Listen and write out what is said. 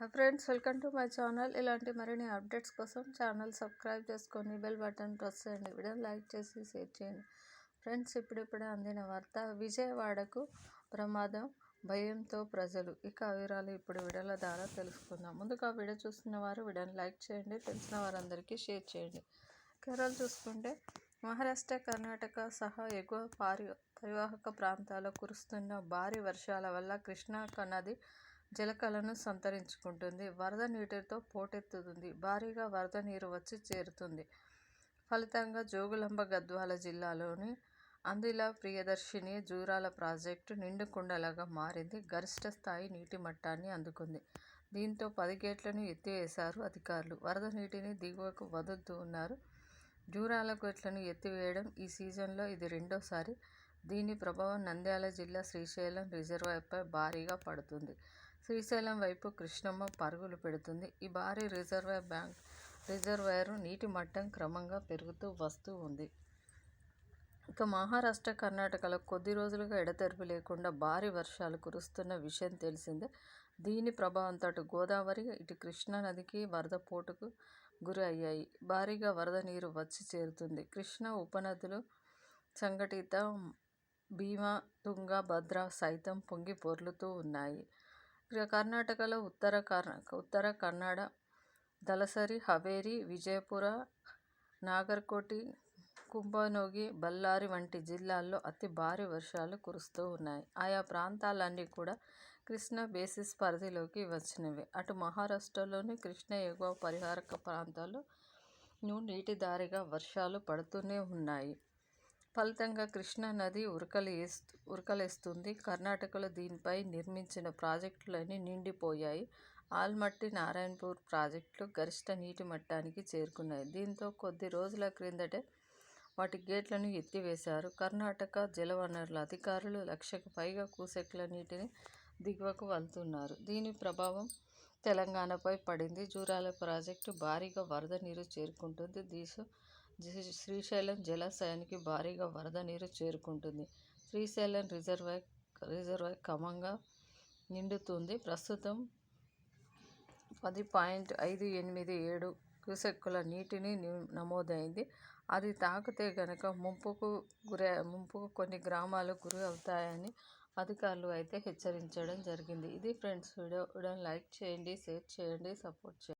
Hi friends welcome to my channel ఇలాంటి మరిన్ని updates కోసం ఛానల్ సబ్స్క్రైబ్ చేసుకొని బెల్ బటన్ ప్రెస్ చేయండి. వీడియో లైక్ చేసి షేర్ చేయండి. ఫ్రెండ్స్ ఇప్పుడిప్పుడే అందిన వార్త విజయవాడకు ప్రమాదం భయంతో ప్రజలు. ఇక వివరాలు ఇప్పుడు వీడియోల ద్వారా తెలుసుకుందాం. ముందుగా వీడియో చూస్తున్న వారు వీడియోని లైక్ చేయండి తెలిసిన వారందరికీ షేర్ చేయండి. కేరళ చూసుకుంటే మహారాష్ట్ర కర్ణాటక సహా ఎగువ పారి పరివాహక ప్రాంతాల్లో కురుస్తున్న భారీ వర్షాల వల్ల కృష్ణా నది జలకళను సంతరించుకుంటుంది. వరద నీటితో పోటెత్తుతుంది. భారీగా వరద నీరు వచ్చి చేరుతుంది. ఫలితంగా జోగులాంబ గద్వాల జిల్లాలోని అందిల ప్రియదర్శిని జూరాల ప్రాజెక్టు నిండుకుండలాగా మారింది. గరిష్ట స్థాయి నీటి మట్టాన్ని అందుకుంది. దీంతో పది గేట్లను ఎత్తివేశారు అధికారులు. వరద నీటిని దిగువకు వదులుతూ ఉన్నారు. జూరాల గేట్లను ఎత్తివేయడం ఈ సీజన్లో ఇది రెండోసారి. దీని ప్రభావం నంద్యాల జిల్లా శ్రీశైలం రిజర్వాయర్పై భారీగా పడుతుంది. శ్రీశైలం వైపు కృష్ణమ్మ పరుగులు పెడుతుంది. ఈ భారీ రిజర్వాయర్ బ్యాంక్ రిజర్వాయర్ నీటి మట్టం క్రమంగా పెరుగుతూ వస్తూ ఉంది. ఇక మహారాష్ట్ర కర్ణాటకలో కొద్ది రోజులుగా ఎడతెరిపి లేకుండా భారీ వర్షాలు కురుస్తున్న విషయం తెలిసిందే. దీని ప్రభావంతో అటు గోదావరి ఇటు కృష్ణా నదికి వరద పోటుకు గురి అయ్యాయి. భారీగా వరద నీరు వచ్చి చేరుతుంది. కృష్ణా ఉపనదులు సంఘటిత భీమా తుంగ భద్ర సైతం పొంగి పొర్లుతూ ఉన్నాయి. కర్ణాటకలో ఉత్తర కర్ణ ఉత్తర కన్నడ దళసరి హవేరి విజయపుర నాగర్కోటి కుంభనోగి బళ్ళారి వంటి జిల్లాల్లో అతి భారీ వర్షాలు కురుస్తూ ఉన్నాయి. ఆయా ప్రాంతాలన్నీ కూడా కృష్ణా బేసిస్ పరిధిలోకి వచ్చినవి. అటు మహారాష్ట్రలోని కృష్ణ ఎగువ పరిహారక ప్రాంతాల్లో నీటి దారిగా వర్షాలు పడుతూనే ఉన్నాయి. ఫలితంగా కృష్ణా నది ఉరకలేస్తూ ఉరకలేస్తుంది. కర్ణాటకలో దీనిపై నిర్మించిన ప్రాజెక్టులన్నీ నిండిపోయాయి. ఆల్మట్టి నారాయణపూర్ ప్రాజెక్టులు గరిష్ట నీటి మట్టానికి చేరుకున్నాయి. దీంతో కొద్ది రోజుల క్రిందటే వాటి గేట్లను ఎత్తివేశారు. కర్ణాటక జలవనరుల అధికారులు లక్షకు పైగా కూసెక్ల నీటిని దిగువకు వదులుతున్నారు దీని ప్రభావం తెలంగాణపై పడింది. జూరాల ప్రాజెక్టు భారీగా వరద నీరు చేరుకుంటుంది. దీసు శ్రీశైలం జలాశయానికి భారీగా వరద నీరు చేరుకుంటుంది. శ్రీశైలం రిజర్వాయర్ రిజర్వాయర్ క్రమంగా నిండుతుంది. ప్రస్తుతం పది పాయింట్ ఐదు ఎనిమిది ఏడు క్యూసెక్కుల నీటిని నమోదైంది. అది తాకితే గనక ముంపుకు గురి ముంపుకు కొన్ని గ్రామాలు గురి అవుతాయని అధికారులు అయితే హెచ్చరించడం జరిగింది. ఇది ఫ్రెండ్స్ వీడియో. వీడియోని లైక్ చేయండి షేర్ చేయండి సపోర్ట్ చేయండి.